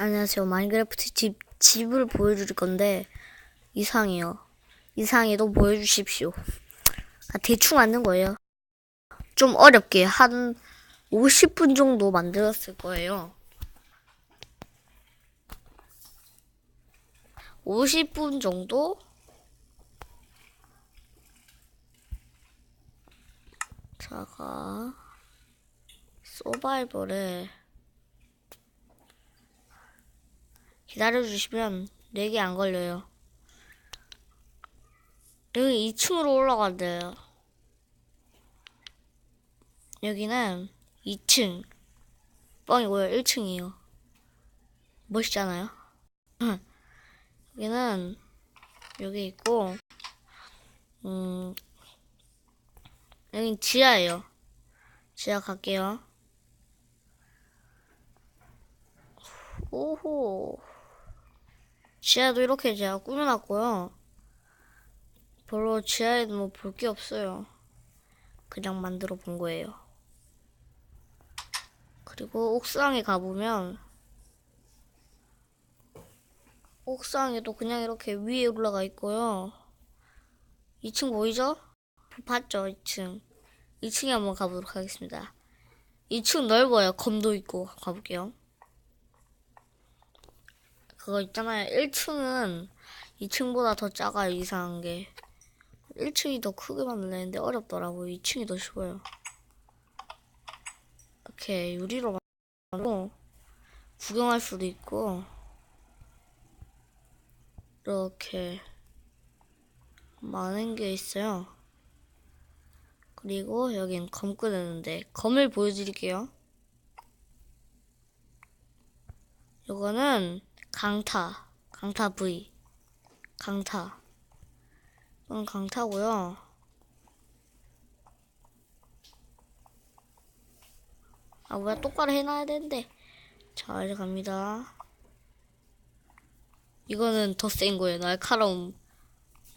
안녕하세요. 마인크래프트 집, 집을 보여줄 건데, 이상해요. 이상해도 보여주십시오. 아, 대충 만든 거예요. 좀 어렵게 한 50분 정도 만들었을 거예요. 50분 정도? 자가, 서바이벌에, 기다려주시면 4개 안 걸려요. 여기 2층으로 올라간대요. 여기는 2층. 뻥이고요. 1층이에요. 멋있잖아요? 여기는 여기 있고, 음, 여긴 지하예요. 지하 갈게요. 오호. 지하도 이렇게 제가 꾸며놨고요. 별로 지하에도 뭐 볼 게 없어요. 그냥 만들어 본 거예요. 그리고 옥상에 가보면 옥상에도 그냥 이렇게 위에 올라가 있고요. 2층 보이죠? 봤죠? 2층. 2층에 한번 가보도록 하겠습니다. 2층 넓어요. 검도 있고 가볼게요. 그거 있잖아요. 1층은 2층보다 더 작아요. 이상한 게. 1층이 더 크게 만들려는데 어렵더라고요. 2층이 더 쉬워요. 이렇게 유리로 만들고 구경할 수도 있고 이렇게 많은 게 있어요. 그리고 여긴 검 끄는데 검을 보여드릴게요. 요거는 강타, 강타 V, 강타. 이건 강타고요. 아 뭐야 똑바로 해놔야 되는데. 자 이제 갑니다. 이거는 더 센 거예요. 날카로움,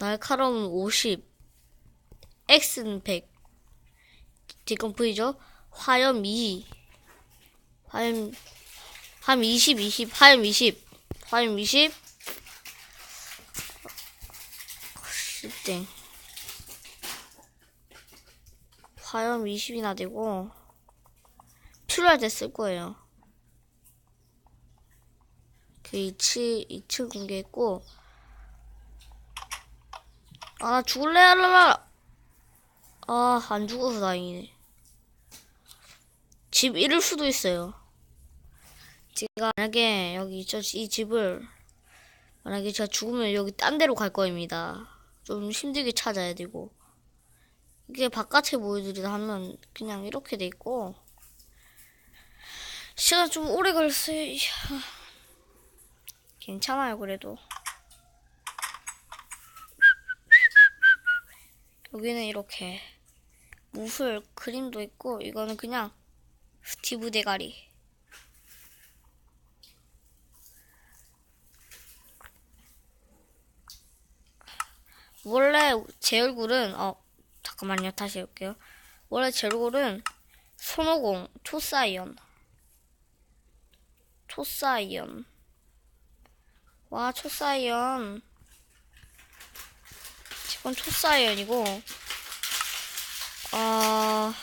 날카로움 50, X는 100. 지금 보이죠? 화염 2, 화염 화염 20, 20, 화염 20, 화염 20. 땡. 화염 20이나 되고 필요할 때 쓸 거예요. 그 2층, 2층 공개했고 아, 나 죽을래, 알라라! 아, 안 죽어서 다행이네. 집 잃을 수도 있어요. 제가 만약에 여기 저 이 집을 만약에 제가 죽으면 여기 딴 데로 갈 거입니다. 좀 힘들게 찾아야 되고 이게 바깥에 보여드리다 하면 그냥 이렇게 돼 있고 시간 좀 오래. 이야. 괜찮아요 그래도 여기는 이렇게 무술 그림도 있고 이거는 그냥 스티브 대가리 원래 제 얼굴은 어 잠깐만요. 다시 해볼게요. 원래 제 얼굴은 손오공 초사이언. 초사이언. 와 초사이언. 지금 초사이언이고 아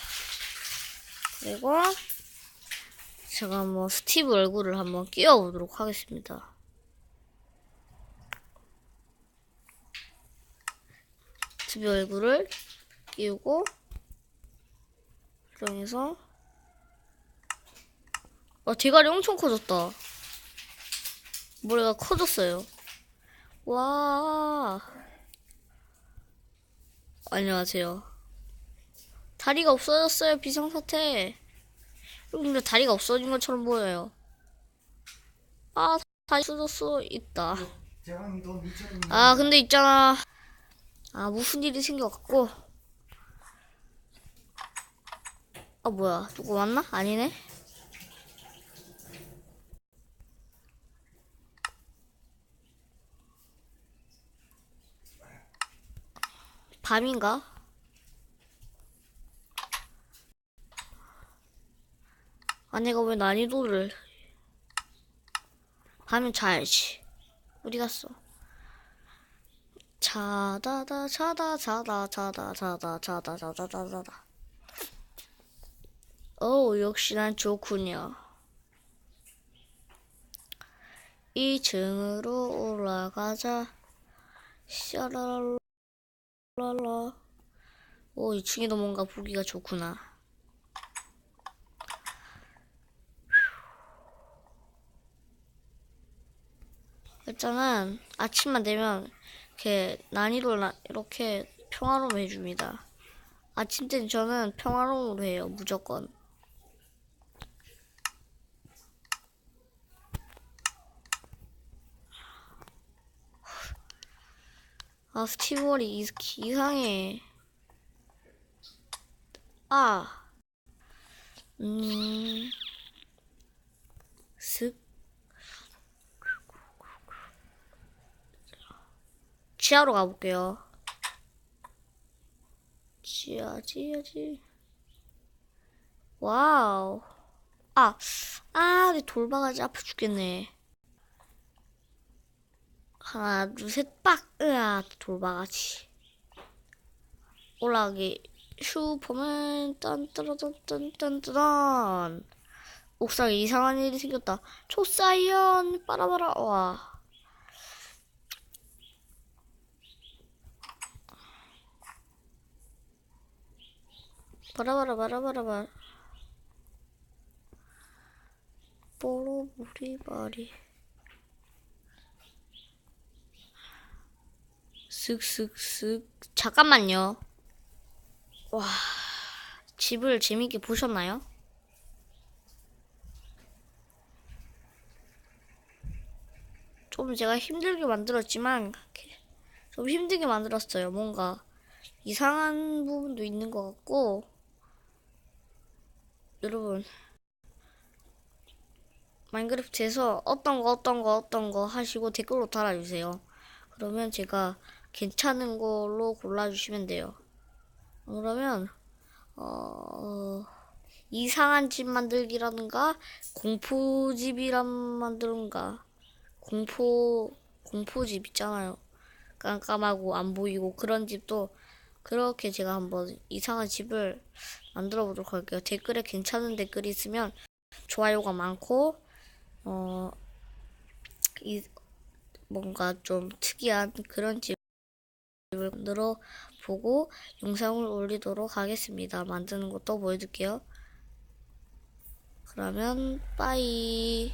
그리고 제가 뭐 스티브 얼굴을 한번 끼워보도록 하겠습니다. 스티브 얼굴을 끼우고 그러면서 와 대가리 엄청 커졌다. 머리가 커졌어요. 와 안녕하세요. 다리가 없어졌어요 비상사태. 근데 다리가 없어진 것처럼 보여요. 아, 다리 없어졌어. 있다. 아, 근데 있잖아. 아, 무슨 일이 생겨갖고. 아, 뭐야. 누구 왔나? 아니네. 밤인가? 아 내가 왜 난이도를 가면 자야지. 어디 갔어? 차다다 차다 차다 차다 차다 차다 자다 자다 오 역시 난 좋군요. 2층으로 올라가자. 샤랄랄라. 오 2층에도 뭔가 보기가 좋구나. 일단은 아침만 되면 이렇게 난이도를 나- 이렇게 평화로움 해줍니다. 아침 때는 저는 평화로움으로 해요, 무조건. 아, 스티브월이 이- 이상해. 아. 음. 슥. 지하로 가볼게요. 지하, 지하, 지. 와우. 아, 아, 내 돌바가지 아파 죽겠네. 하나, 둘, 셋, 빡! 으아, 돌바가지. 올라가기. 슈퍼맨, 딴따라딴딴딴딴. 옥상에 이상한 일이 생겼다. 초사이언, 빠라바라, 와. 바라바라 바라바라바 뽀로부리바리 쓱쓱쓱 잠깐만요. 와 집을 재밌게 보셨나요? 좀 제가 힘들게 만들었지만 좀 힘들게 만들었어요 뭔가. 이상한 부분도 있는 것 같고 여러분 마인크래프트에서 어떤 거 어떤 거 어떤 거 하시고 댓글로 달아주세요. 그러면 제가 괜찮은 걸로 골라주시면 돼요. 그러면 어 이상한 집 만들기라든가 공포집이란 만드는가 공포 공포집 있잖아요. 깜깜하고 안 보이고 그런 집도 그렇게 제가 한번 이상한 집을 만들어 보도록 할게요. 댓글에 괜찮은 댓글이 있으면 좋아요가 많고 어, 이, 뭔가 좀 특이한 그런 집을 만들어 보고 영상을 올리도록 하겠습니다. 만드는 것도 보여줄게요. 그러면 빠이.